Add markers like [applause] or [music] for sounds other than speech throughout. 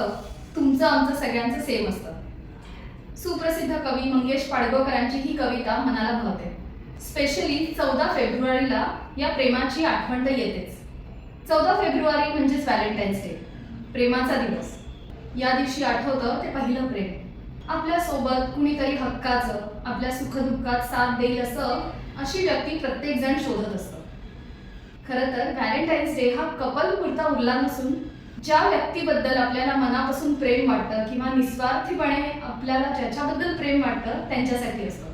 असतं. तुमचं आमचं सगळ्यांचं सेम असतं. सुप्रसिद्ध कवी मंगेश पाडगोकरांची ही कविता मनाला भावते स्पेशली चौदा फेब्रुवारीला या प्रेमाची आठवण तर येतेच. चौदा फेब्रुवारी म्हणजेच व्हॅलेंटाईन्स डे प्रेमाचा दिवस. या दिवशी आठवतं ते पहिलं प्रेम. आपल्यासोबत कुणीतरी हक्काचं आपल्या सुखदुःखात साथ देईल असं अशी व्यक्ती प्रत्येक जण शोधत असतं. खरं तर व्हॅलेंटाईन्स डे हा कपल पुरता उरला नसून ज्या व्यक्तीबद्दल आपल्याला मनापासून प्रेम वाटतं किंवा निस्वार्थीपणे आपल्याला ज्याच्याबद्दल प्रेम वाटतं त्यांच्यासाठी असतं.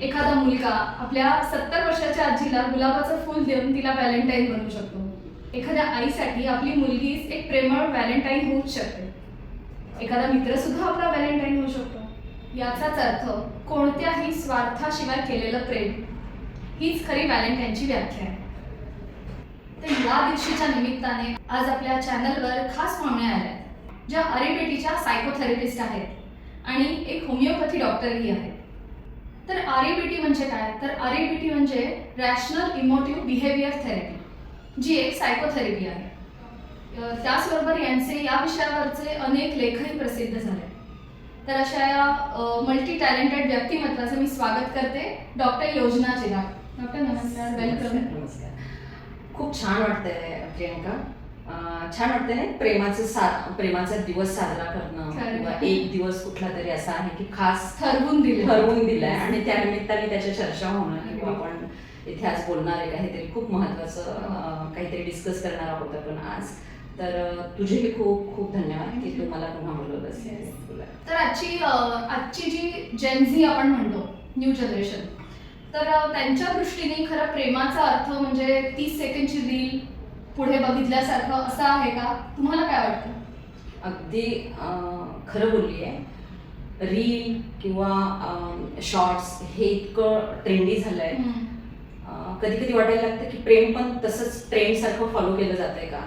एखादा मुलगा आपल्या सत्तर वर्षाच्या आजीला गुलाबाचं फूल देऊन तिला व्हॅलेंटाईन बनवू शकतो. एखाद्या आईसाठी आपली मुलगीच एक प्रेमळ व्हॅलेंटाईन होऊच शकते. एखादा मित्र सुद्धा आपला व्हॅलेंटाईन होऊ शकतो. याचाच अर्थ कोणत्याही स्वार्थाशिवाय केलेलं प्रेम हीच खरी व्हॅलेंटाईनची व्याख्या आहे. तर या दिवशीच्या निमित्ताने आज आपल्या चॅनलवर खास पाहुण्या आल्या आहेत, ज्या अरेबेटीच्या सायकोथेरपिस्ट आहेत आणि एक होमिओपॅथी डॉक्टरही आहेत. तर आरएबीटी म्हणजे काय? तर आरएबीटी म्हणजे रॅशनल इमोटिव्ह बिहेवियर थेरपी जी एक सायकोथेरपी आहे. त्याचबरोबर यांचे या विषयावरचे अनेक लेखही प्रसिद्ध झाले. तर अशा या मल्टी टॅलेंटेड व्यक्तिमत्वाचं मी स्वागत करते डॉक्टर योजना चिराग डॉक्टर नमस्कार. वेलकम नमस्कार. खूप छान वाटतंय प्रियंका. छान वाटतंय ना प्रेमाचं सा प्रेमाचा दिवस साजरा करणं खरं. किंवा एक दिवस कुठला तरी असा आहे की खास ठरवून दिले ठरवून दिलाय. आणि त्या निमित्ताने त्याच्या चर्चा होणं किंवा आपण इथे आज बोलणार आहे काहीतरी खूप महत्वाचं अं, काहीतरी डिस्कस करणार आहोत आपण आज. तर अं, तुझेही खूप खूप धन्यवाद की तू मला पुन्हा बोलवलंस Yes. तुला तर आजची अ, आजची जी जेनझी आपण म्हणतो न्यू जनरेशन तर त्यांच्या दृष्टीने खरं प्रेमाचा अर्थ म्हणजे तीस सेकंडची रील पुढे बघितल्यासारखं असं आहे का? तुम्हाला काय वाटतं? अगदी खरं बोलली आहे रील किंवा शॉर्ट्स हे इतकं ट्रेंडी झालंय. कधी कधी वाटायला लागतं की प्रेम पण तसंच ट्रेंड सारखं फॉलो केलं जातंय का?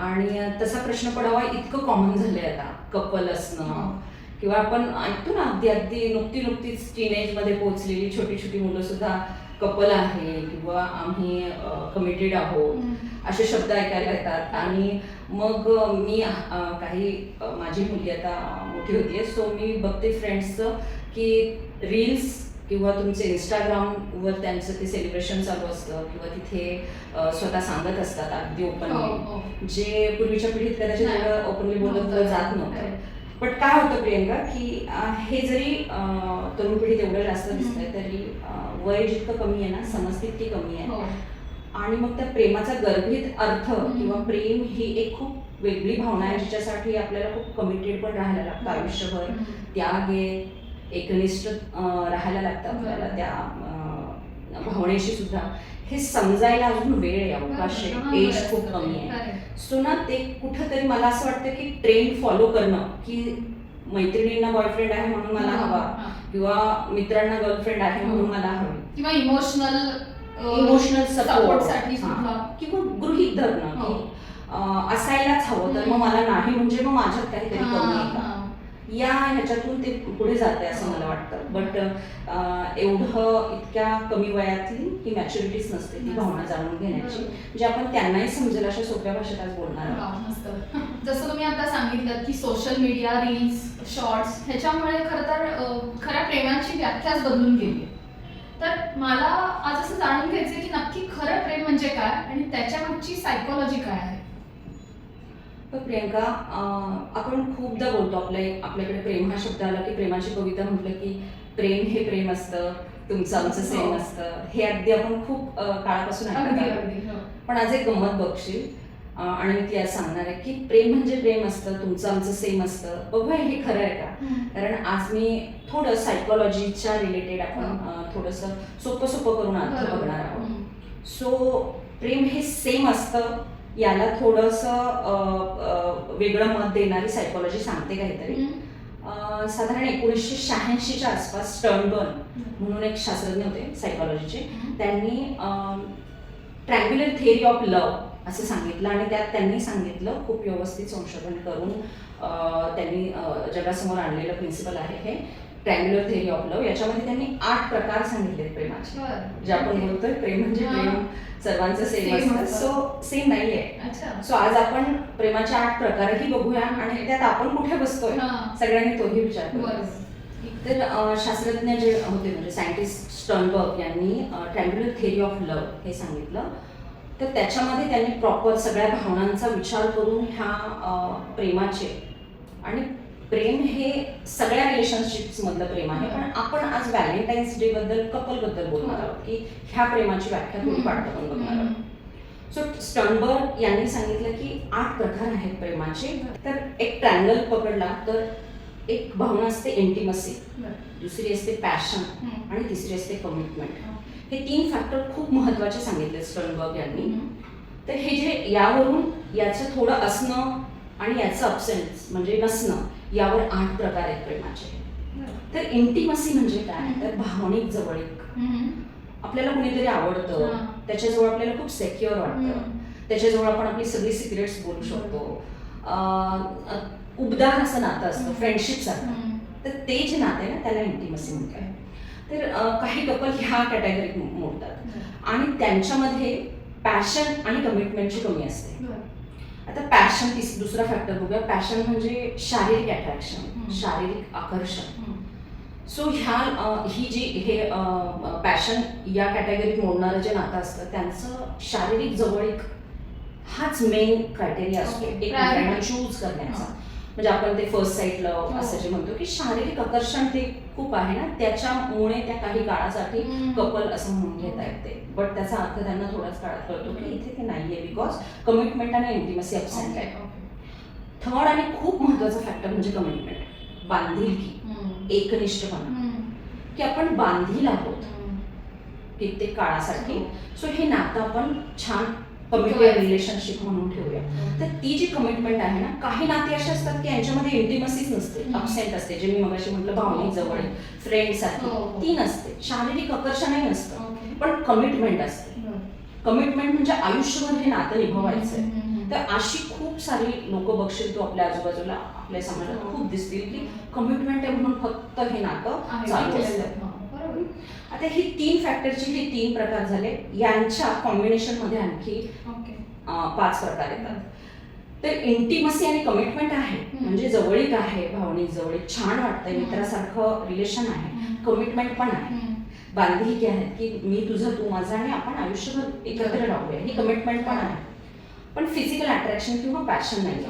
आणि तसा प्रश्न पडावा इतकं कॉमन झालंय आता. कपल असणं किंवा आपण ऐकतो ना अगदी अगदी नुकती नुकतीच टीनेजमध्ये पोहोचलेली छोटी छोटी मुलं सुद्धा कपल आहे किंवा आम्ही कमिटेड आहोत. असे शब्द ऐकायला येतात. आणि मग मी काही माझी मुलगी आता मोठी होतीये सो मी बघते फ्रेंड्सचं की रील्स किंवा तुमचे इंस्टाग्रामवर त्यांचं ते सेलिब्रेशन चालू असतं किंवा तिथे स्वतः सांगत असतात अगदी हो, ओपनली हो. जे पूर्वीच्या पिढीत कदाचित ओपनली बोलत जात नव्हतं. पण काय होतं प्रियंका की हे जरी तरुण पिढीत एवढं जास्त दिसतंय तरी वय जितकं कमी आहे ना समज तितकी कमी आहे हो. आणि मग त्या प्रेमाचा गर्भित अर्थ. किंवा प्रेम ही एक खूप वेगळी भावना आहे जिच्यासाठी आपल्याला खूप कमिटेड पण राहायला लागतं आयुष्यभर हम्म. त्याग आहे एकनिष्ठ राहायला लागतं आपल्याला. त्या भावनेशी सुद्धा हे समजायला अजून वेळ आहे अवकाश हा, आहे एज खूप. कमी आहे. सो ना ते कुठंतरी मला असं वाटतं की ट्रेंड फॉलो करणं की मैत्रिणींना बॉयफ्रेंड आहे म्हणून मला हवा. किंवा मित्रांना गर्लफ्रेंड आहे म्हणून मला हवी किंवा इमोशनल इमोशनल सपोर्टसाठी सुद्धा किंवा गृहित धरणं हो. असायलाच हवं तर मग. मला नाही म्हणजे मग माझ्यात काहीतरी कमी. या ह्याच्यातून ते पुढे जाते असं मला वाटतं. बट एवढं इतक्या कमी वयातली ही मॅच्युरिटीच नसते ती भावना जाणून घेण्याची. म्हणजे आपण त्यांनाही समजेल अशा सोप्या भाषेत आज बोलणार आहोत. जसं तुम्ही आता सांगितलं की सोशल मीडिया रील्स शॉर्ट्स ह्याच्यामुळे खरं तर खऱ्या प्रेमाची व्याख्याच बदलून गेली तर मला आज असं जाणून घ्यायचं की नक्की खरं प्रेम म्हणजे काय आणि त्याच्यामागची सायकोलॉजी काय आहे? तर प्रियंका आपण खूपदा बोलतो आपल्या आपल्याकडे प्रेम हा शब्द आला की प्रेमाची कविता म्हटलं की प्रेम हे प्रेम असतं तुमचं आमचं सेम हो. असतं हे अगदी आपण खूप काळापासून ऐकत हो. पण आज एक गंमत बघशील आणि मी ती आज सांगणार आहे की प्रेम म्हणजे प्रेम असतं तुमचं आमचं सेम असतं बघूया हे खरं आहे का. कारण आज मी थोडं सायकोलॉजीच्या रिलेटेड आपण अं, थोडंसं सोपं सोपं करून अर्थ. बघणार आहोत. सो प्रेम हे सेम असतं याला थोडंसं वेगळं मत देणारी सायकोलॉजी सांगते काहीतरी. साधारण एकोणीसशे शहाऐंशीच्या आसपास स्टर्नबर्न म्हणून एक शास्त्रज्ञ होते सायकोलॉजीचे त्यांनी ट्रँग्युलर थिअरी ऑफ लव असं सांगितलं आणि त्यात त्यांनी सांगितलं खूप व्यवस्थित संशोधन करून त्यांनी जगासमोर आणलेलं प्रिन्सिपल आहे हे. ट्रँग्युलर थेअरी ऑफ लव्ह याच्यामध्ये त्यांनी आठ प्रकार सांगितले प्रेमाचे. जे आपण. बोलतोय प्रेम म्हणजे. प्रेम सर्वांचं सेम असतं. सो सेम नाहीये अच्छा सो आज आपण प्रेमाचे आठ प्रकारही बघूया आणि त्यात आपण कुठे बसतोय. सगळ्यांनी तोही विचार तर शास्त्रज्ञ जे होते म्हणजे सायंटिस्ट स्टर्नबर्ग यांनी ट्रँग्युलर थेअरी ऑफ लव्ह हे सांगितलं तर त्याच्यामध्ये त्यांनी प्रॉपर सगळ्या भावनांचा विचार करून ह्या प्रेमाचे आणि प्रेम हे सगळ्या रिलेशनशिप्स मधलं प्रेम आहे. पण आपण आज व्हॅलेंटाईन्स डे बद्दल कपलबद्दल बोलणार आहोत की ह्या प्रेमाची व्याख्या थोडी पाडतं बघणार आहोत. सो स्टर्नबर्ग यांनी सांगितलं की आठ प्रकार आहेत प्रेमाचे. तर एक ट्रँगल पकडला तर एक भावना असते इंटिमसी दुसरी असते पॅशन. आणि तिसरी असते कमिटमेंट हे. तीन फॅक्टर खूप महत्त्वाचे सांगितले स्टर्नबर्ग यांनी. तर हे जे यावरून याचं थोडं असणं आणि याचं अब्सेन्स म्हणजे नसणं यावर आठ प्रकार आहेत प्रेमाचे. तर इंटिमसी म्हणजे काय? तर भावनिक जवळीक. आपल्याला कुणीतरी आवडतं. त्याच्याजवळ आपल्याला खूप सेक्युअर वाटतं. त्याच्याजवळ आपण आपली सगळी सिक्रेट्स बोलू शकतो. उबदार असं नातं असतं. फ्रेंडशिप सारखं. तर ते जे नातं आहे ना त्याला इंटिमसी म्हणतात. तर काही कपल ह्या कॅटेगरीत मोडतात. आणि त्यांच्यामध्ये पॅशन आणि कमिटमेंटची कमी असते. आता पॅशन तीस दुसरा फॅक्टर बघूया पॅशन म्हणजे शारीरिक अट्रॅक्शन. शारीरिक आकर्षण सो ह्या ही जी हे पॅशन या कॅटेगरीत मोडणारं जे नातं असतं त्यांचं शारीरिक जवळीक हाच मेन क्रायटेरिया असतो Okay. एकमेकांना Priority. चूज करण्याचा हा. म्हणजे आपण ते फर्स्ट साईट लव हो. असं जे म्हणतो की शारीरिक आकर्षण ते खूप आहे ना त्याच्यामुळे त्या काही काळासाठी. कपल असं म्हणून घेता येते. बट त्याचा अर्थ त्यांना थोडाच काळात कळतो की इथे ते नाहीये बिकॉज कमिटमेंट आणि इंटिमसी अबसेंट आहे. थर्ड आणि खूप महत्त्वाचा फॅक्टर म्हणजे कमिटमेंट बांधिलकी. एकनिष्ठपणा. की आपण बांधील आहोत. कित्येक काळासाठी. सो हे नातं आपण छान कमिटेड. रिलेशनशिप म्हणून ठेवूया. तर ती जी कमिटमेंट आहे ना काही नाते असे असतात की यांच्यामध्ये इंटिमसीच नसते. अबसेंट असते जे मी मगाशी म्हटलं भावनिक जवळ फ्रेंड हो, सारखी. हो. ती नसते. शारीरिक आकर्षणही नसतं. पण कमिटमेंट असते. कमिटमेंट म्हणजे आयुष्यभर हे नातं निभवायचंय. तर अशी खूप सारी लोक बघशील तू आपल्या आजूबाजूला आपल्या समाजात हो. खूप दिसतील की कमिटमेंट आहे म्हणून फक्त हे नातं चालू असतं. आता ही तीन फॅक्टरची हे तीन प्रकार झाले. यांच्या कॉम्बिनेशनमध्ये आणखी पाच प्रकार येतात. तर इंटिमसी आणि कमिटमेंट आहे. म्हणजे जवळीक आहे भावनिक जवळीक. छान वाटतंय. मित्रासारखं रिलेशन आहे. कमिटमेंट पण आहे. बांधिलकी आहेत की मी तुझं तू माझं आणि आपण आयुष्यभर एकत्र राहूया. ही कमिटमेंट पण आहे. पण फिजिकल अट्रॅक्शन किंवा पॅशन नाही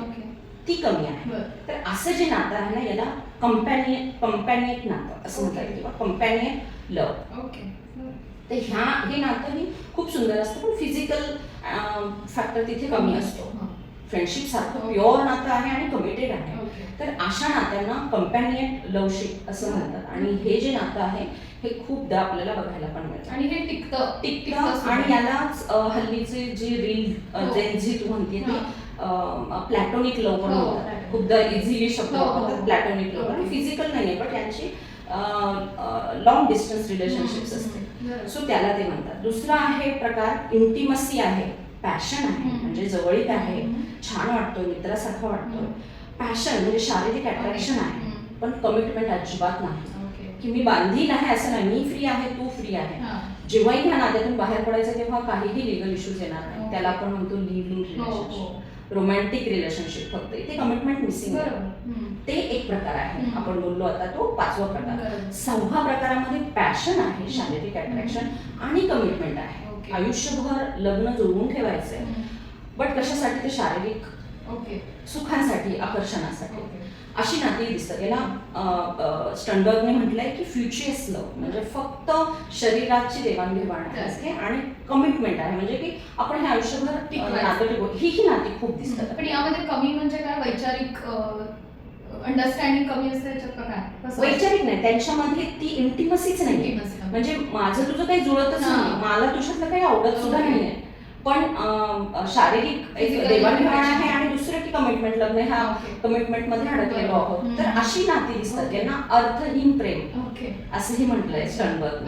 ती कमी आहे. तर असं जे नातं आहे ना याला कंपॅनियन कंपॅनियन नातं असं म्हणतात. किंवा कंपॅनियन लव तर ह्या हे नातं ही खूप सुंदर असतं पण फिजिकल फॅक्टर तिथे कमी असतो. फ्रेंडशिप सारखं. प्युअर नातं आहे आणि कमिटेड आहे. तर अशा नात्यांना कंपॅनियन लवशिप असं म्हणतात. आणि हे जे नातं आहे हे खूपदा आपल्याला बघायला पण मिळतं. आणि हे टिकतं टिकतं आणि यालाच हल्लीचे जी रील हो. जी तू म्हणते ती प्लॅटोनिक लव पण म्हणतात. खूपदा इझिली शब्द वापरतात. प्लॅटोनिक लव आणि. फिजिकल नाहीये पण यांची लॉंग डिस्टन्स रिलेशनशिप्स असते सो त्याला ते म्हणतात. दुसरा आहे प्रकार इंटिमसी आहे. पॅशन आहे. म्हणजे जवळीक आहे. छान वाटतो मित्रासारखं वाटतो पॅशन म्हणजे शारीरिक अट्रॅक्शन आहे. पण कमिटमेंट अजिबात नाही. की मी बांधील आहे असं नाही. मी फ्री आहे तू फ्री आहे. जेव्हाही ह्या नात्यातून बाहेर पडायचं तेव्हा काहीही लिगल इश्यूज येणार नाही. हो. त्याला आपण म्हणतो live in relationship romantic relationship फक्त इथे कमिटमेंट मिसिंग ते एक प्रकार आहे. आपण बोललो आता तो पाचवा प्रकार. सहावा प्रकारामध्ये पॅशन आहे शारीरिक अट्रॅक्शन आणि कमिटमेंट आहे. आयुष्यभर लग्न जुळवून ठेवायचंय. बट कशासाठी? ते शारीरिक ओके. सुखांसाठी आकर्षणासाठी. अशी नाती दिसतात याला स्टंडबर्गने म्हटलंय की फ्युचरियस लव्ह म्हणजे फक्त शरीराची देवाणघेवाण. असते आणि कमिटमेंट आहे म्हणजे की आपण हे आयुष्यभर. नातं ही ही नाती खूप दिसतात पण यामध्ये कमी म्हणजे काय वैचारिक अंडरस्टँडिंग कमी असते? वैचारिक नाही त्यांच्यामध्ये ती इंटिमसीच नाही. म्हणजे माझं तुझं काही जुळतच. नाही मला तुझ्यातलं काही आवडत सुद्धा Okay. पण शारीरिक एक देवाणघेवाण. आहे आणि दुसरं की कमिटमेंट लग्न ह्या Okay. कमिटमेंटमध्ये अडकलेलो. आहोत. तर अशी नाती दिसतात. यांना अर्थहीन प्रेम असंही म्हटलंय स्टनबर्ग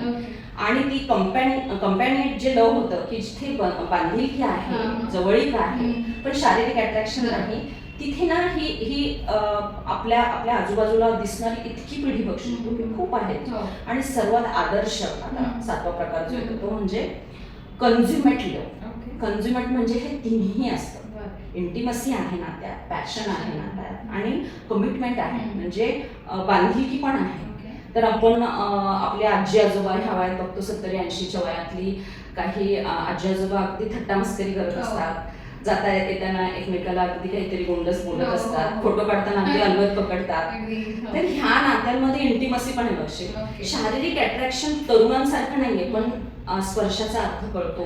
आणि ती कंपॅनी कंपॅनियट जे लव होतं की जिथे बांधिलकी आहे हा. जवळीक आहे. पण शारीरिक अट्रॅक्शन. नाही तिथे ना ही ही आपल्या आपल्या आजूबाजूला दिसणारी इतकी पिढी की खूप आहेत हो. आणि सर्वात आदर्श आता. सातवा प्रकार जो येतो. तो म्हणजे कन्झ्युमेट लव. कन्झ्युमेट म्हणजे हे तिन्ही असतं. इंटिमसी आहे ना त्यात पॅशन आहे ना त्यात आणि कमिटमेंट आहे. म्हणजे बांधिलकी पण आहे. तर आपण अं, आपल्या आजी आजोबा ह्या वयात बघतो सत्तरी ऐंशीच्या वयातली काही आजी आजोबा अगदी थट्टा मस्करी करत हो. असतात जाता येताना एकमेकाला अगदी काहीतरी गोंडस बोलत हो, हो, असतात. फोटो काढताना अगदी अलवत पकडतात. तर ह्या नात्यांमध्ये इंटिमसी पण आहे. शारीरिक अट्रॅक्शन तरुणांसारखं नाहीये पण स्पर्शाचा अर्थ कळतो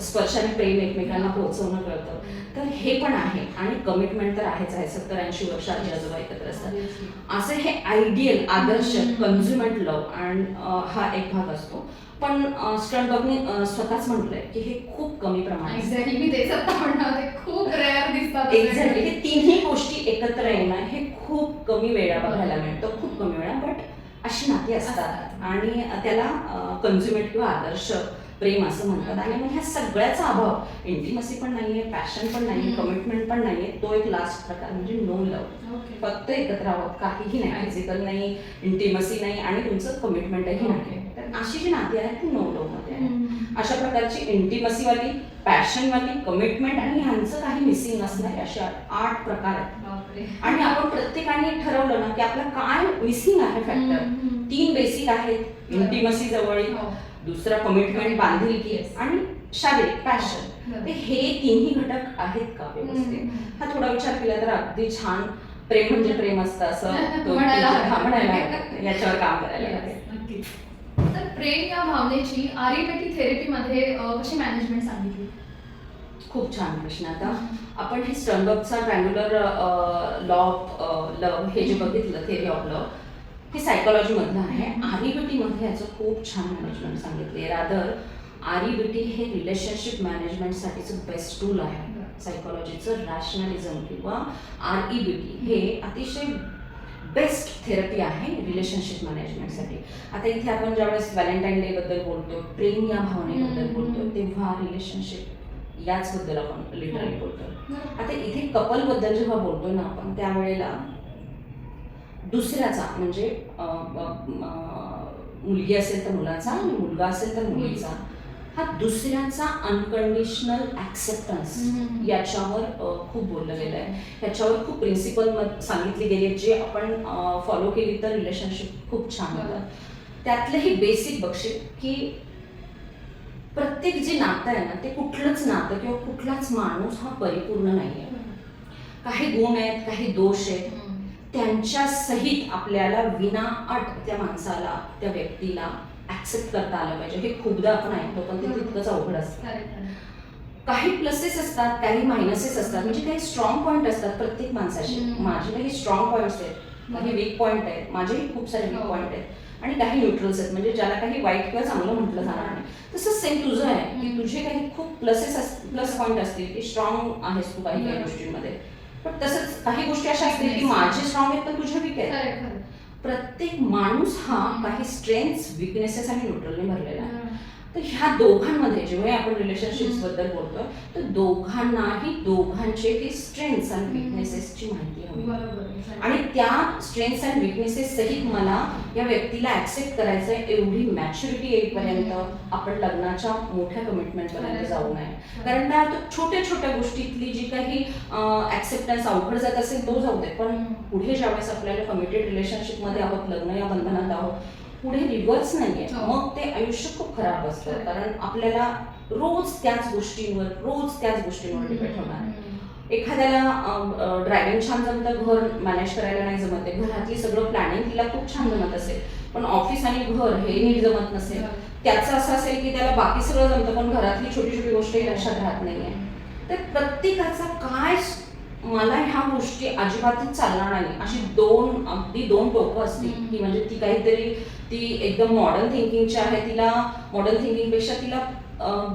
स्पर्शाने प्रेम एकमेकांना पोहोचवणं कळतं तर हे पण आहे आणि कमिटमेंट तर आहेच आहे सत्तर ऐंशी वर्ष आजी आजोबा एकत्र असतात असे हे आयडियल आदर्श. कन्झ्युमेंट लव आणि हा एक भाग असतो पण स्टंडबॉगने स्वतःच म्हटलंय की हे खूप कमी प्रमाणात. एक्झॅक्टली मी तेच आता म्हणणार खूप रेअर दिसतात. एक्झॅक्टली हे तिन्ही गोष्टी एकत्र येणं हे खूप कमी वेळा बघायला मिळतं खूप कमी वेळा बट अशी नाती असतात. आणि त्याला कन्झ्युमेट किंवा आदर्श प्रेम असं म्हणतात आणि मग ह्या सगळ्याचा अभाव इंटिमसी पण नाहीये पॅशन पण नाहीये. कमिटमेंट पण नाहीये तो एक लास्ट प्रकार म्हणजे नो लव. फक्त एकत्र आहोत काहीही नाही फिजिकल नाही इंटिमसी नाही आणि तुमचं कमिटमेंटही नाही. तर अशी जी नाती आहेत ती नो लवमध्ये. अशा प्रकारची इंटिमसी वाली पॅशन वाली कमिटमेंट आणि ह्यांचं काही मिसिंग नसणारे असे आठ- प्रकार आहेत. आणि आपण प्रत्येकाने ठरवलं ना की आपलं काय मिसिंग आहे फॅक्टर. तीन बेसिक आहेत इंटिमसी जवळीक हो. दुसरा कमिटमेंट बांधिलकी. आणि शारीरिक पॅशन. ते हे तिन्ही घटक आहेत का व्यवस्थित. हा थोडा विचार केला तर अगदी छान प्रेम म्हणजे प्रेम असतं असं [laughs] म्हणायला. याच्यावर काम करायला लागेल. तर प्रेम या भावनेची आर्युवेदिक थेरपीमध्ये अं, कशी मॅनेजमेंट सांगितली खूप छान प्रश्न आता आपण हे स्टर्नबर्गचा ट्रँग्युलर लॉ ऑफ लव हे जे बघितलं थेरी ऑफ लव हे सायकोलॉजी मधलं आहे. आरिबिटी मध्ये याचं खूप छान मॅनेजमेंट सांगितले रादर आरिबिटी हे रिलेशनशिप मॅनेजमेंटसाठीचं बेस्ट टूल आहे. सायकोलॉजीचं रॅशनलिझम किंवा आर ई बी टी हे अतिशय बेस्ट थेरपी आहे रिलेशनशिप मॅनेजमेंटसाठी आता इथे आपण ज्यावेळेस व्हॅलेंटाईन डे बद्दल बोलतो प्रेम या भावनेबद्दल. बोलतो तेव्हा रिलेशनशिप याच बद्दल आपण लिटरली. बोलतो. आता इथे कपलबद्दल जेव्हा बोलतोय ना आपण त्यावेळेला दुसऱ्याचा म्हणजे मुलगी असेल तर मुलाचा आणि मुलगा असेल तर मुलीचा हा दुसऱ्याचा अनकंडिशनल ऍक्सेप्टन्स हम्म. याच्यावर खूप बोललं गेलं आहे. ह्याच्यावर खूप प्रिन्सिपल सांगितले गेले जे आपण फॉलो केली तर रिलेशनशिप खूप छान होतं त्यातलंही बेसिक बघशील की प्रत्येक जे नातं आहे ना ते कुठलंच नातं किंवा कुठलाच माणूस हा परिपूर्ण नाही आहे काही गुण आहेत काही दोष आहेत. त्यांच्या सहित आपल्याला विना अट त्या माणसाला त्या व्यक्तीला ऍक्सेप्ट करता आलं पाहिजे हे खूपदा आपण ऐकतो पण ते तितकंच अवघड असतं. काही प्लसेस असतात काही मायनसेस असतात म्हणजे काही स्ट्रॉंग पॉईंट असतात प्रत्येक माणसाचे. माझे काही स्ट्रॉंग पॉईंट्स आहेत काही वीक पॉईंट आहेत माझेही खूप सारे वीक हो. पॉईंट आहेत आणि काही न्यूट्रल्स आहेत म्हणजे ज्याला काही वाईट किंवा चांगलं म्हटलं जाणार नाही तसंच सेम तुझं आहे की. तुझे काही खूप प्लसेस प्लस पॉईंट असतील की स्ट्रॉंग आहेस तू काही काही. गोष्टींमध्ये पण तसंच काही गोष्टी अशा असतील की. माझे स्ट्रॉंग आहेत पण तुझे वीक आहेत. प्रत्येक माणूस हा. काही स्ट्रेंथ्स विकनेसेस आणि न्यूट्रलने भरलेला आहे. तर ह्या दोघांमध्ये जेव्हा आपण रिलेशनशिप्सबद्दल बोलतोय तर दोघांनाही दोघांचे हे स्ट्रेंथ्स आणि. विकनेसेसची माहिती हवी. आणि त्या स्ट्रेंथ्स अँड विकनेसेस सहित मला या व्यक्तीला ऍक्सेप्ट करायचं आहे एवढी मॅच्युरिटी येईपर्यंत आपण लग्नाच्या मोठ्या कमिटमेंट पर्यंत खरं. जाऊ नये कारण काय होतं छोट्या छोट्या गोष्टीतली जी काही ऍक्सेप्टन्स अवघड जात असेल तो जाऊ दे पण. पुढे ज्यावेळेस आपल्याला कमिटेड रिलेशनशिपमध्ये आहोत लग्न या बंधनात आहोत पुढे रिव्हर्स नाहीये. हो. मग ते आयुष्य खूप खराब असतं. कारण आपल्याला रोज त्याच गोष्टींवर रोज त्याच गोष्टींवर डिपेंड होणार. एखाद्याला ड्रायव्हिंग छान जमतं घर मॅनेज करायला नाही जमत आहे घरातली सगळं प्लॅनिंग तिला खूप छान जमत असेल. पण ऑफिस आणि घर हे नीट जमत नसेल. त्याचं असं असेल की त्याला बाकी सगळं जमतं पण घरातली छोटी छोटी गोष्टही लक्षात राहत नाहीये. तर प्रत्येकाचा काय मला ह्या गोष्टी अजिबातच चालणार नाही अशी दोन अगदी दोन टोकं असतील. की म्हणजे ती काहीतरी ती एकदम मॉडर्न थिंकिंगची आहे तिला मॉडर्न थिंकिंगपेक्षा तिला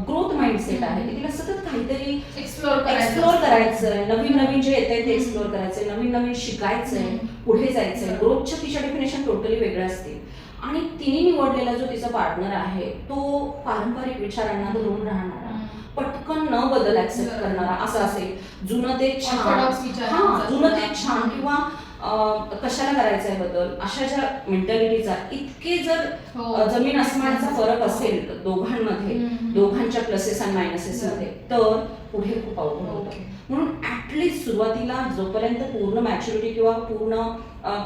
ग्रोथ माइंडसेट आहे तिला सतत काहीतरी एक्सप्लोर करायचं एक्सप्लोर. करायचंय नवीन नवीन जे येत आहे ते. एक्सप्लोर करायचंय नवीन नवीन शिकायचंय. पुढे जायचंय. ग्रोथच्या तिच्या डेफिनेशन टोटली वेगळ्या असतील आणि तिने निवडलेला जो तिचा पार्टनर आहे तो पारंपरिक विचारांना धरून राहणारा. पटकन न बदल ऍक्सेप्ट. करणारा असं असेल जुनं ते छान हा जुनं ते. छान किंवा कशाला करायचा आहे बदल अशा ज्या मेंटॅलिटीचा इतके जर हो. जमीन आसमानाचा फरक असेल दोघांमध्ये. दोघांच्या प्लसेस आणि मायनसेस मध्ये तर पुढे खूप अवघड होतं. म्हणून ऍटलिस्ट सुरुवातीला जोपर्यंत पूर्ण मॅच्युरिटी किंवा पूर्ण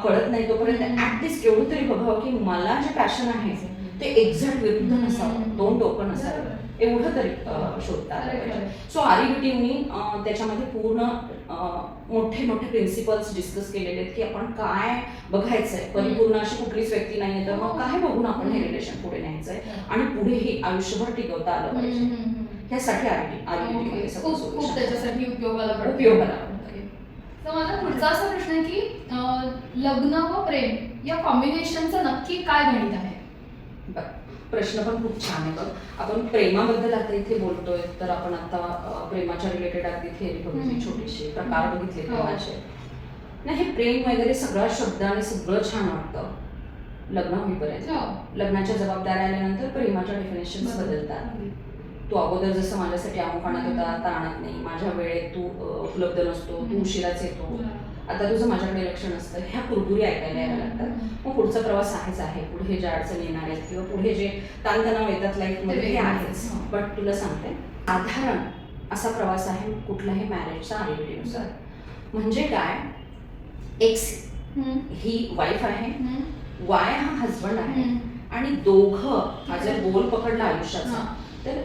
कळत नाही तोपर्यंत. ऍटलिस्ट एवढं तरी बघावं की मला जे पॅशन आहे ते एक्झॅक्ट विरुद्ध. नसावं दोन टोकं नसावं बरोबर. एवढं तरी शोधता. सो आरिबिटीवनी त्याच्यामध्ये पूर्ण मोठे मोठे प्रिन्सिपल्स डिस्कस केलेले आहेत की आपण काय बघायचंय परिपूर्ण अशी कुठलीच व्यक्ती नाही तर मग काय बघून आपण हे रिलेशन पुढे न्यायचंय आणि पुढे हे आयुष्यभर टिकवता आलं पाहिजे. ह्यासाठी. आरिबिटीमध्ये सगळं खूप आहे. त्याच्यासाठी उपयोगाला. तर माझा पुढचा असा प्रश्न आहे की लग्न व प्रेम या कॉम्बिनेशनचं नक्की काय गणित आहे बरं. प्रश्न पण खूप छान आहे बघ. आपण प्रेमाबद्दल आता इथे बोलतोय तर आपण आता प्रेमाच्या रिलेटेड अगदी थेअरी बघितली. छोटीशी प्रकार बघितले हो. प्रेमाचे. नाही हे प्रेम वगैरे सगळा शब्द आणि सगळं छान वाटतं. लग्न होईपर्यंत. हो. लग्नाच्या जबाबदाऱ्या आल्यानंतर प्रेमाच्या डेफिनेशन बदलतात. तू अगोदर जसं माझ्यासाठी अमुक आणत होता आता आणत नाही. माझ्या वेळेत तू उपलब्ध नसतो तू. उशिराच येतो. आता तुझं माझ्याकडे लक्ष नसतं ह्या कुरकुरी ऐकायला यायला लागतात मग पुढचा प्रवास आहेच आहे पुढे जे अडचणी येणार आहेत किंवा पुढे जे ताणतणाव येतात लाईफमध्ये हे. आहेच. बट तुला सांगते साधारण असा प्रवास आहे कुठल्याही मॅरेजचा आयडेंटिटीनुसार म्हणजे काय एक्स. ही वाईफ आहे. वाय हा हजबंड आहे. आणि दोघं हा जर गोल पकडला आयुष्याचा. तर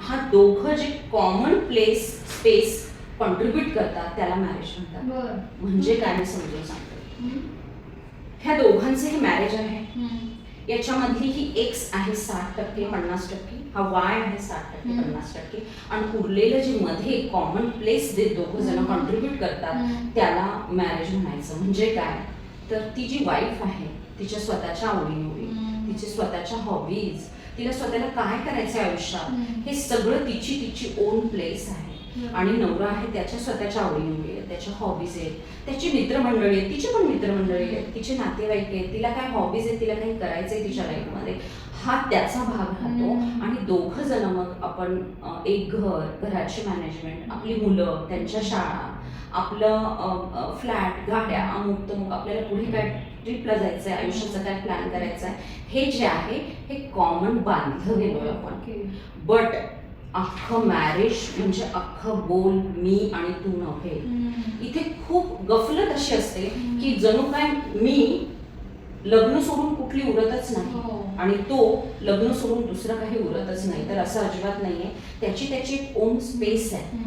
हा दोघं जे कॉमन प्लेस स्पेस कॉन्ट्रीब्युट करतात त्याला मॅरेज म्हणतात. म्हणजे काय मी समजून सांगते. ह्या दोघांचे हे मॅरेज आहे. याच्यामधली ही एक्स आहे साठ टक्के पन्नास टक्के हा वाय आहे साठ टक्के. पन्नास टक्के आणि उरलेलं जे मध्ये कॉमन प्लेस जे दोघं जण. कॉन्ट्रीब्युट करतात. त्याला मॅरेज म्हणायचं म्हणजे काय तर ती जी वाईफ आहे तिच्या स्वतःच्या आवडीनिवडी. तिचे स्वतःच्या हॉबीज तिला स्वतःला काय करायचं आयुष्यात. हे सगळं तिची तिची ओन प्लेस आहे. आणि नवरा आहे त्याच्या स्वतःच्या आवडीनिवडी आहेत त्याच्या हॉबीज आहेत त्याची मित्रमंडळी आहेत तिची पण मित्रमंडळी आहेत तिचे नातेवाईक आहेत तिला काय हॉबीज आहेत तिला काही करायचंय तिच्या लाईफमध्ये हा त्याचा भाग राहतो. आणि दोघं जण मग आपण एक घर घराची मॅनेजमेंट आपली मुलं त्यांच्या शाळा आपलं फ्लॅट गाड्या अमुक तमुक आपल्याला पुढे काय ट्रिपला जायचं आहे आयुष्याचा काय प्लॅन करायचा आहे हे जे आहे हे कॉमन बांधलं गेलोय आपण. बट अख्खं मॅरेज म्हणजे अख्खं बोल मी आणि तू नव्हे. इथे खूप गफलत अशी असते. की जणू काय मी लग्न सोडून कुठली उरतच नाही हो. आणि तो लग्न सोडून दुसरं काही उरतच नाही. तर असं अजिबात नाहीये. त्याची त्याची एक ओन स्पेस आहे.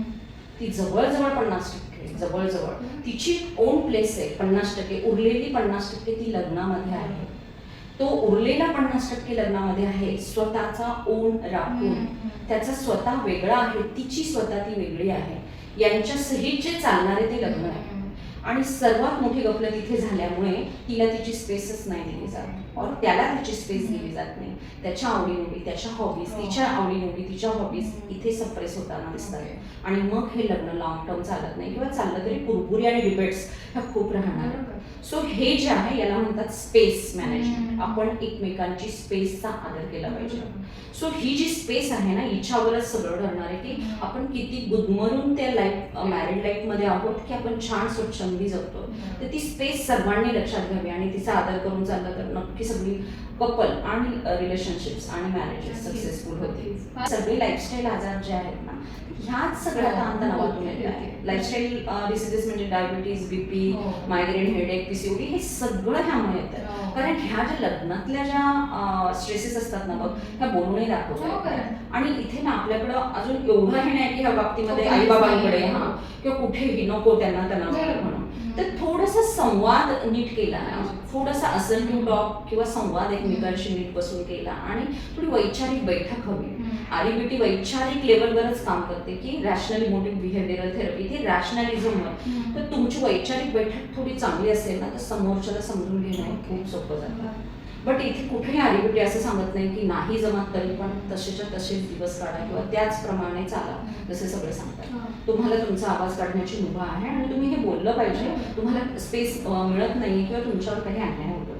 ती जवळजवळ पन्नास टक्के जवळजवळ. तिची ओन प्लेस आहे. पन्नास टक्के. उरलेली पन्नास टक्के ती लग्नामध्ये आहे. तो उरलेला पन्नास टक्के लग्नामध्ये आहे स्वतःचा ओन राखून. त्याचा स्वतः वेगळा आहे तिची स्वतः ती वेगळी आहे यांच्या सहीचे चालणारे ते लग्न आहे आणि सर्वात मोठी गफलत इथे झाल्यामुळे तिला तिची स्पेसच नाही दिली जात और त्याला त्याची स्पेस दिली जात नाही त्याच्या आवडीनिवडी त्याच्या हॉबीज हो. तिच्या आवडीनिवडी तिच्या हॉबीज. इथे सप्रेस होताना दिसतात ओके. आणि मग हे लग्न लॉंग टर्म चालत नाही किंवा चाललं तरी कुरबुरी आणि डिबेट्स ह्या खूप राहणार. सो हे जे आहे याला म्हणतात स्पेस मॅनेजमेंट. आपण एकमेकांची स्पेसचा आदर केला पाहिजे सो ही जी स्पेस आहे ना हिच्यावरच सगळं ठरणार आहे की. आपण किती गुदमरून त्या लाईफ मॅरिड लाईफमध्ये आहोत की आपण छान स्वच्छंदी जगतो तर ती स्पेस सर्वांनी लक्षात घ्यावी आणि तिचा आदर करून चाललं तर नक्की सगळी कपल आणि रिलेशनशिप्स आणि मॅरेजेस सक्सेसफुल होतील सगळे लाईफस्टाईल आजार जे आहेत ना ह्याच सगळ्या हो. ताणतणावातून येत आहे. लाईफस्टाईल डिसिजेस म्हणजे diabetes BP. Migraine headache PCOD हे सगळं ह्यामुळे येतं हो. कारण ह्या ज्या लग्नातल्या ज्या स्ट्रेसेस असतात ना बघ ह्या बोलूनही हो, दाखवतात खरं. आणि इथे ना आपल्याकडं अजून एवढं हे नाही की ह्या बाबतीमध्ये हो, आई बाबांकडे. हा किंवा कुठेही नको त्यांना बरोबर. म्हणून तर थोडासा संवाद नीट केला ना थोडासा असर्टिव्ह टॉक किंवा संवाद एकमेकांशी नीट बसून केला आणि थोडी वैचारिक बैठक हवी हम्म. आरईबीटी वैचारिक लेवलवरच काम करते की रॅशनल मोटिव्ह बिहेवियरल थेरपी ते रॅशनलिझमवर. तर तुमची वैचारिक बैठक थोडी चांगली असेल ना तर समोरच्याला समजून घेणं खूप सोपं जातं बट इथे कुठेही आरईबीटी असं सांगत नाही की नाही जमत तरी पण तसेच्या तसेच दिवस काढा किंवा त्याचप्रमाणे चाला जसे सगळे सांगतात. तुम्हाला तुमचा आवाज काढण्याची मुभा आहे आणि तुम्ही हे बोललं पाहिजे. तुम्हाला स्पेस मिळत नाही किंवा तुमच्यावर काही अन्याय होतो.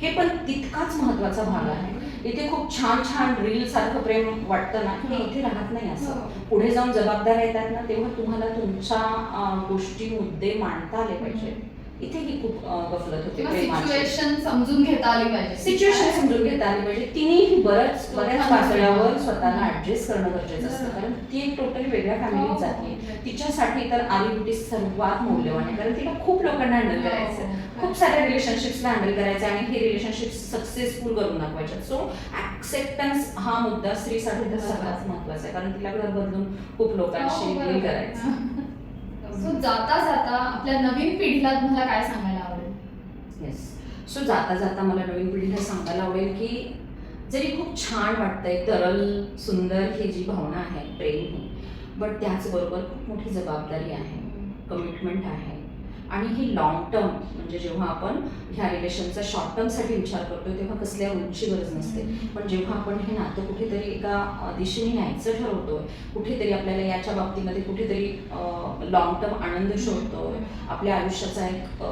हे पण तितकाच महत्त्वाचा भाग आहे. इथे खूप छान छान रील सारखं प्रेम वाटतं ना हे. इथे राहत नाही असं. हो. पुढे जाऊन जबाबदाऱ्या येतात ना तेव्हा तुम्हाला तुमच्या गोष्टी मुद्दे मांडता आले पाहिजे इथे ही खूप गफलत होते. सिच्युएशन समजून घेता आली पाहिजे. सिच्युएशन समजून घेता आली पाहिजे. तिनेही बऱ्याच बऱ्याच पातळ्यावर. स्वतःला. ऍडजस्ट करणं गरजेचं असतं. कारण ती एक टोटली वेगळ्या फॅमिलीत हो. जाते तिच्यासाठी तर आलीबुटी सर्वात मौल्यवान आहे. कारण तिला खूप लोकांना हँडल हो, करायचं. हो. खूप साऱ्या रिलेशनशिप्सला हँडल करायचं आणि हे रिलेशनशिप सक्सेसफुल करून दाखवायचे सो ऍक्सेप्टन्स हा मुद्दा स्त्रीसाठी तर सर्वात महत्त्वाचा आहे. कारण तिला घर बदलून खूप लोकांशी डील करायचं. [laughs] सो जाता जाता आपल्या नवीन पिढीला तुम्हाला काय सांगायला आवडेल? येस सो जाता जाता मला नवीन पिढीला सांगायला आवडेल की जरी खूप छान वाटतंय तरल सुंदर ही जी भावना आहे प्रेम ही बट त्याचबरोबर खूप मोठी जबाबदारी आहे कमिटमेंट आहे. आणि ही लॉंग टर्म म्हणजे जेव्हा आपण ह्या रिलेशनचा शॉर्ट टर्मसाठी विचार करतो तेव्हा कसल्या उंची गरज नसते. पण जेव्हा आपण हे नातं कुठेतरी एका दिशेने न्यायचं ठरवतोय कुठेतरी आपल्याला याच्या बाबतीमध्ये कुठेतरी लॉंग टर्म आनंद शोधतोय आपल्या आयुष्याचा एक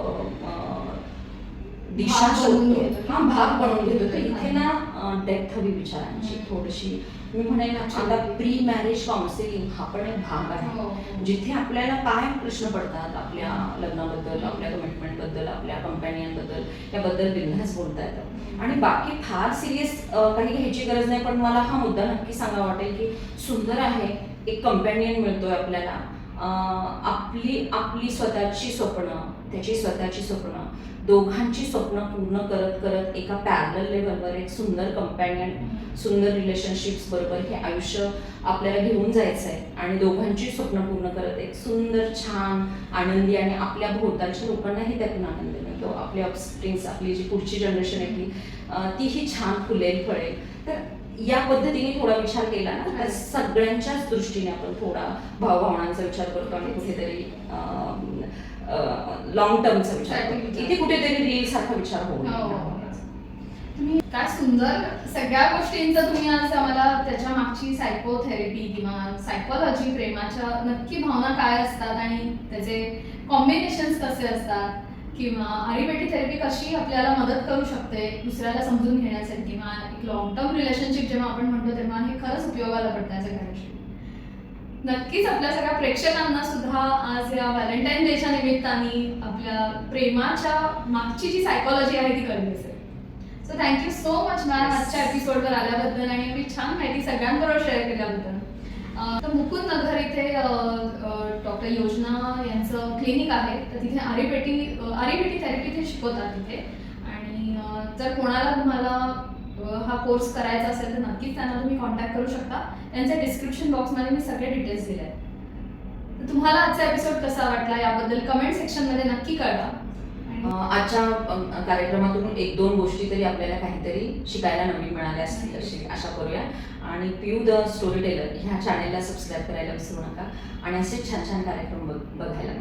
दिशा घेतो. हा भाग बनवून घेतो. तर इथे ना डेप्थ हवी विचारांची थोडीशी. मी म्हणेन आता प्री मॅरेज काउन्सिलिंग हा पण एक भाग आहे. हो, हो. जिथे आपल्याला काय प्रश्न पडतात आपल्या लग्नाबद्दल आपल्या कमिटमेंटबद्दल आपल्या कंपॅनियनबद्दल याबद्दल बिनधास्त बोलता येतं आणि बाकी फार सिरियस काही घ्यायची गरज नाही पण मला हा मुद्दा नक्की सांगा वाटेल की सुंदर आहे एक कंपॅनियन मिळतोय आपल्याला. आपली आपली स्वतःची स्वप्न त्याची स्वतःची स्वप्न. दोघांची स्वप्न पूर्ण करत करत एका पॅरल लेवलवर एक सुंदर कंपॅनियन सुंदर रिलेशनशिप्स बरोबर हे आयुष्य आपल्याला घेऊन जायचं आहे आणि दोघांची स्वप्न पूर्ण करत एक सुंदर छान आनंदी आणि आपल्या भोवतालच्या लोकांनाही त्यातून आनंद मिळतो. आपली अपस्प्रिंग्स आपली जी पुढची जनरेशन आहे ती तीही छान फुलेल फळेल. तर या पद्धतीने थोडा विचार केला ना तर सगळ्यांच्याच दृष्टीने आपण थोडा भावभावनांचा विचार करतो आणि कुठेतरी लॉंग टर्मचा विचार इथे कुठेतरी रील सारखा विचार होऊ नये. हो. तुम्ही काय सुंदर सगळ्या गोष्टींचं तुम्ही आज आम्हाला त्याच्या मागची सायकोथेरपी किंवा सायकोलॉजी प्रेमाच्या नक्की भावना काय असतात आणि त्याचे कॉम्बिनेशन कसे असतात किंवा आरीबेटी थेरपी कशी आपल्याला मदत करू शकते दुसऱ्याला समजून घेण्यासाठी किंवा एक लॉंग टर्म रिलेशनशिप जेव्हा आपण म्हणतो तेव्हा हे खरंच उपयोगाला पडतं या सगळ्या गोष्टी नक्कीच आपल्या सगळ्या प्रेक्षकांना सुद्धा आज या व्हॅलेंटाईन डेच्या निमित्ताने आपल्या प्रेमाच्या मागची जी सायकोलॉजी आहे ती कळली असेल. So thank you so much ma'am. आजच्या एपिसोडवर आल्याबद्दल आणि एवढी छान माहिती सगळ्यांबरोबर शेअर केल्याबद्दल. तर मुकुंद नगर इथे डॉक्टर योजना यांचं क्लिनिक आहे. तर तिथे आरीपेटी आरीपेटी थेरपी ते शिकवतात तिथे. आणि जर कोणाला तुम्हाला हा कोर्स करायचा असेल तर नक्कीच त्यांना तुम्ही कॉन्टॅक्ट करू शकता. त्यांच्या डिस्क्रिप्शन बॉक्समध्ये मी सगळे डिटेल्स दिले आहेत. तर तुम्हाला आजचा एपिसोड कसा वाटला याबद्दल कमेंट सेक्शनमध्ये नक्की कळवा. आजच्या कार्यक्रमातून एक दोन गोष्टी तरी आपल्याला काहीतरी शिकायला नवीन मिळाल्या असतील अशी आशा करूया. आणि पियू द स्टोरी टेलर ह्या चॅनेलला सबस्क्राईब करायला विसरू नका. आणि असेच छान छान कार्यक्रम बघ- बघायला